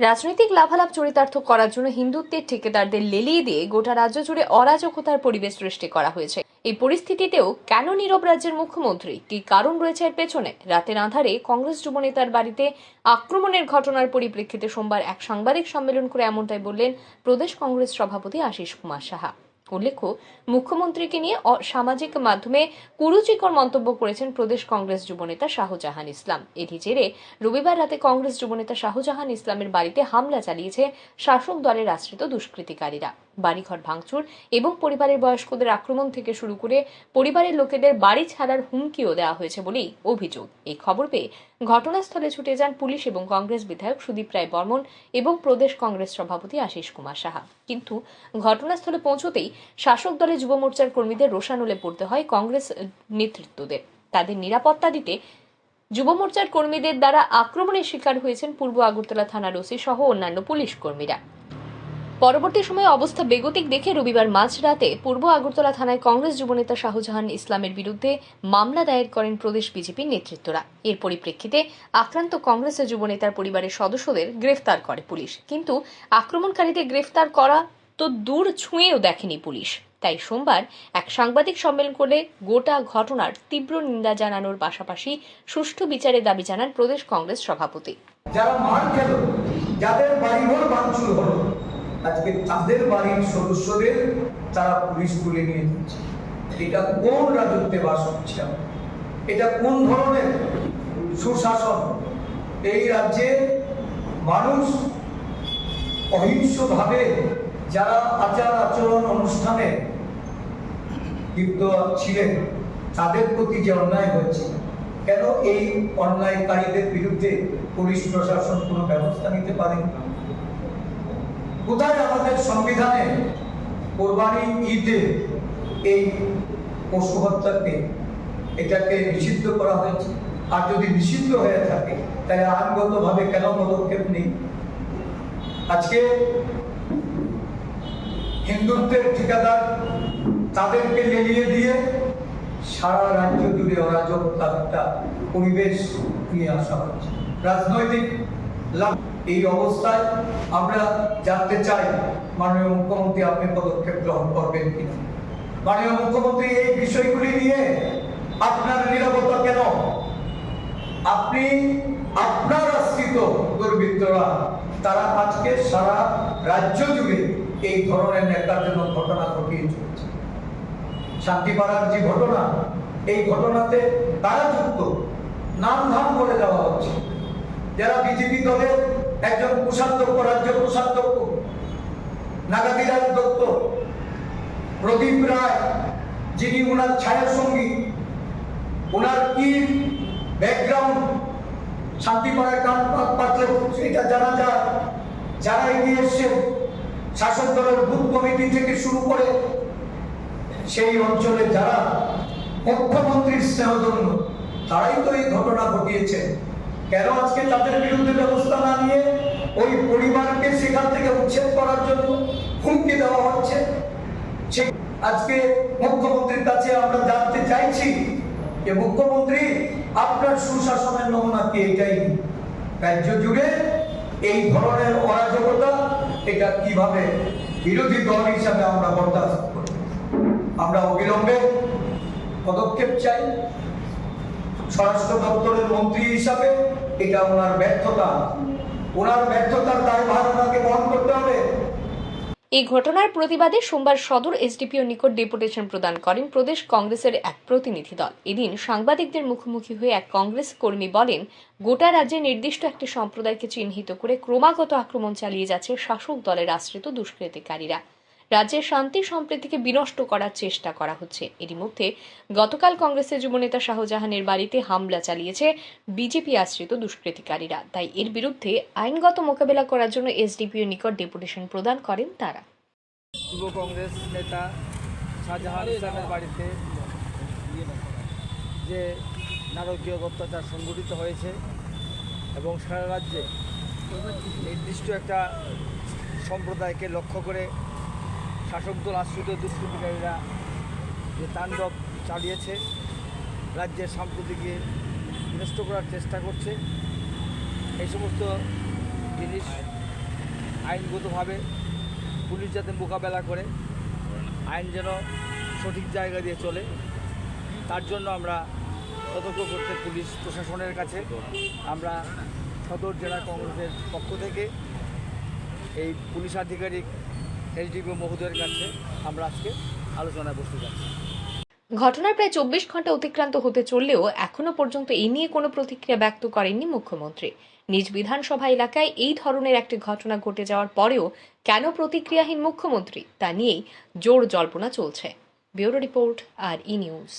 রাজনৈতিক লাভালাভ চরিতার্থ করার জন্য হিন্দুত্বের ঠিকাদারদের লেলিয়ে দিয়ে গোটা রাজ্য জুড়ে অরাজকতার পরিবেশ সৃষ্টি করা হয়েছে। এই পরিস্থিতিতেও কেন নীরব রাজ্যের মুখ্যমন্ত্রী? কি কারণ রয়েছে এর পেছনে? রাতের আধারে কংগ্রেস যুবনেতার বাড়িতে আক্রমণের ঘটনার পরিপ্রেক্ষিতে সোমবার এক সাংবাদিক সম্মেলন করে এমনটাই বললেন প্রদেশ কংগ্রেস সভাপতি আশিস কুমার সাহা। উল্লেখ্য, মুখ্যমন্ত্রীকে নিয়ে সামাজিক মাধ্যমে কুরুচিকর মন্তব্য করেছেন প্রদেশ কংগ্রেস যুবনেতা শাহজাহান ইসলাম। এটি জেরে রবিবার রাতে কংগ্রেস যুবনেতা শাহজাহান ইসলামের বাড়িতে হামলা চালিয়েছে শাসক দলের আশ্রিত দুষ্কৃতিকারীরা। বাড়িঘর ভাঙচুর এবং পরিবারের বয়স্কদের আক্রমণ থেকে শুরু করে পরিবারের লোকেদের বাড়ি ছাড়ার হুমকিও দেওয়া হয়েছে বলেই অভিযোগ। এই খবর পেয়ে ঘটনাস্থলে ছুটে যান পুলিশ এবং কংগ্রেস বিধায়ক সুদীপ রায় বর্মন এবং প্রদেশ কংগ্রেস সভাপতি আশিস কুমার সাহা। কিন্তু ঘটনাস্থলে পৌঁছতেই শাসক দলে যুব মোর্চার কর্মীদের রোষানলে পড়তে হয় কংগ্রেস নেতৃত্বদের। তাদের নিরাপত্তা দিতে যুব মোর্চার কর্মীদের দ্বারা আক্রমণের শিকার হয়েছেন পূর্ব আগরতলা থানার ওসি সহ অন্যান্য পুলিশ কর্মীরা। পরবর্তী সময়ে অবস্থা বেগতিক দেখে রবিবার মাঝরাতে পূর্ব আগরতলা থানায় কংগ্রেস যুবনেতা শাহজাহান ইসলামের বিরুদ্ধে মামলা দায়ের করেন প্রদেশ বিজেপির নেতৃত্বরা। এর পরিপ্রেক্ষিতে আক্রান্ত কংগ্রেসের যুবনেতার পরিবারের সদস্যদের গ্রেফতার করে পুলিশ। কিন্তু আক্রমণকারীদের গ্রেফতার করা তো দূর ছুঁয়েও দেখেনি পুলিশ। তাই সোমবার এক সাংবাদিক সম্মেলন করে গোটা ঘটনার তীব্র নিন্দা জানানোর পাশাপাশি সুষ্ঠু বিচারের দাবি জানান প্রদেশ কংগ্রেস সভাপতি। যারা মার খেল, যাদের বাড়িঘর ভাঙচুর হলো আজকে তাদের বাড়ির সদস্যদের তারা পুলিশ তুলে নিয়ে যাচ্ছে। এটা কোন রাজত্বে বাস হচ্ছে এটা কোন ধরনের সুশাসন? এই রাজ্যে মানুষ অহিংসভাবে যারা আচার আচরণ অনুষ্ঠানে ছিলেন, তাদের প্রতি যে অন্যায় হচ্ছে কেন এই অন্যায়কারীদের বিরুদ্ধে পুলিশ প্রশাসন কোনো ব্যবস্থা নিতে পারেন? কোথায় আমাদের সংবিধানে কোরবানি ঈদে এই পশু হত্যাকে, এটাকে নিষিদ্ধ করা হয়েছে? আর যদি নিষিদ্ধ হয়ে থাকে, তাহলে আইনগতভাবে কেন পদক্ষেপ নেই? আজকে হিন্দুত্বের ঠিকাদার তাদেরকে লেলিয়ে দিয়ে সারা রাজ্য জুড়ে অরাজকতার একটা পরিবেশ নিয়ে আসা হচ্ছে। রাজনৈতিক লাভ এই অবস্থায় আমরা জানতে চাই, মাননীয় মুখ্যমন্ত্রী আপনি পদক্ষেপ গ্রহণ করবেন কিনা? মাননীয় মুখ্যমন্ত্রী, এই বিষয়গুলি নিয়ে আপনার নিরাপত্তা কেন? আপনি আপনার আশ্রিত দুর্বৃত্তরা, তারা আজকে সারা রাজ্য জুড়ে এই ধরনের ন্যাক্কারজনক ঘটনা ঘটিয়ে চলেছে। শান্তিপাড়ার যে ঘটনা, এই ঘটনাতে তারা যুক্ত নাম ধাম করে দেওয়া হচ্ছে। যারা বিজেপি দলের একজন কোষাধ্যক্ষ রাজ্য কোষাধ্যক্ষ নাগাদিরাজ দত্ত, প্রদীপ রায়, যিনি ওনার ছায়া সঙ্গী। ওনার কি ব্যাকগ্রাউন্ড শান্তিপাড়ায় কান পা- পাতলে সেটা জানা যায় যারা এগিয়ে এসছেন, শাসক দলের বুথ কমিটি থেকে শুরু করে সেই অঞ্চলে যারা মুখ্যমন্ত্রীর স্নেহধন্য তারাই তো এই ঘটনা ঘটিয়েছে কেন আজকে তাদের বিরুদ্ধে ব্যবস্থা না নিয়ে ওই পরিবারকে সেখান থেকে উচ্ছেদ করার জন্য হুমকি দেওয়া হচ্ছে? আজকে মুখ্যমন্ত্রীর কাছে আমরা জানতে চাইছি যে, মুখ্যমন্ত্রী, আপনার সুশাসনের নমুনা কি এটাই? রাজ্য জুড়ে এই ধরনের অরাজকতা, এটা কীভাবে বিরোধী দল হিসাবে আমরা বরদাস্ত করি আমরা অবিলম্বে পদক্ষেপ চাই। স্বরাষ্ট্র দপ্তরের মন্ত্রী হিসাবে এটা ওনার ব্যর্থতা। ওনার ব্যর্থতার দায়ভার ওনাকে বহন করতে হবে। এই ঘটনার প্রতিবাদে সোমবার সদর এসডিপিও নিকট ডেপুটেশন প্রদান করেন প্রদেশ কংগ্রেসের এক প্রতিনিধি দল। এদিন সাংবাদিকদের মুখোমুখি হয়ে এক কংগ্রেস কর্মী বলেন, গোটা রাজ্যে নির্দিষ্ট একটি সম্প্রদায়কে চিহ্নিত করে ক্রমাগত আক্রমণ চালিয়ে যাচ্ছে শাসক দলের আশ্রিত দুষ্কৃতিকারীরা। রাজ্যের শান্তি সম্প্রীতিকে বিনষ্ট করার চেষ্টা করা হচ্ছে। এরই মধ্যে গতকাল কংগ্রেসের যুবনেতা শাহজাহানের বাড়িতে হামলা চালিয়েছে বিজেপি আশ্রিত দুষ্কৃতিকারীরা। তাই এর বিরুদ্ধে আইনগত মোকাবেলা করার জন্য এসডিপিও নিকট ডেপুটেশন প্রদান করেন তারা। যুব কংগ্রেস নেতা শাহজাহান ইসলামের বাড়িতে যে নারকীয় অত্যাচার সংঘটিত হয়েছে এবং সারা রাজ্যে নির্দিষ্ট একটা সম্প্রদায়কে লক্ষ্য করে শাসক দল আশ্রিত দুষ্কৃতিকারীরা যে তাণ্ডব চালিয়েছে, রাজ্যের সম্প্রতিকে বিনষ্ট করার চেষ্টা করছে। এই সমস্ত জিনিস আইনগতভাবে পুলিশ যাতে মোকাবেলা করে, আইন যেন সঠিক জায়গা দিয়ে চলে, তার জন্য আমরা সতর্ক করতে পুলিশ প্রশাসনের কাছে, আমরা সদর জেলা কংগ্রেসের পক্ষ থেকে এই পুলিশ আধিকারিক এসডিপি মহোদয়ের কাছে আমরা আজকে আলোচনায় বসতে যাচ্ছি। ঘটনার প্রায় চব্বিশ ঘণ্টা অতিক্রান্ত হতে চললেও এখনও পর্যন্ত এ নিয়ে কোনো প্রতিক্রিয়া ব্যক্ত করেননি মুখ্যমন্ত্রী। নিজ বিধানসভা এলাকায় এই ধরনের একটি ঘটনা ঘটে যাওয়ার পরেও কেন প্রতিক্রিয়াহীন মুখ্যমন্ত্রী তা নিয়েই জোর জল্পনা চলছে। ব্যুরো রিপোর্ট আর ই নিউজ।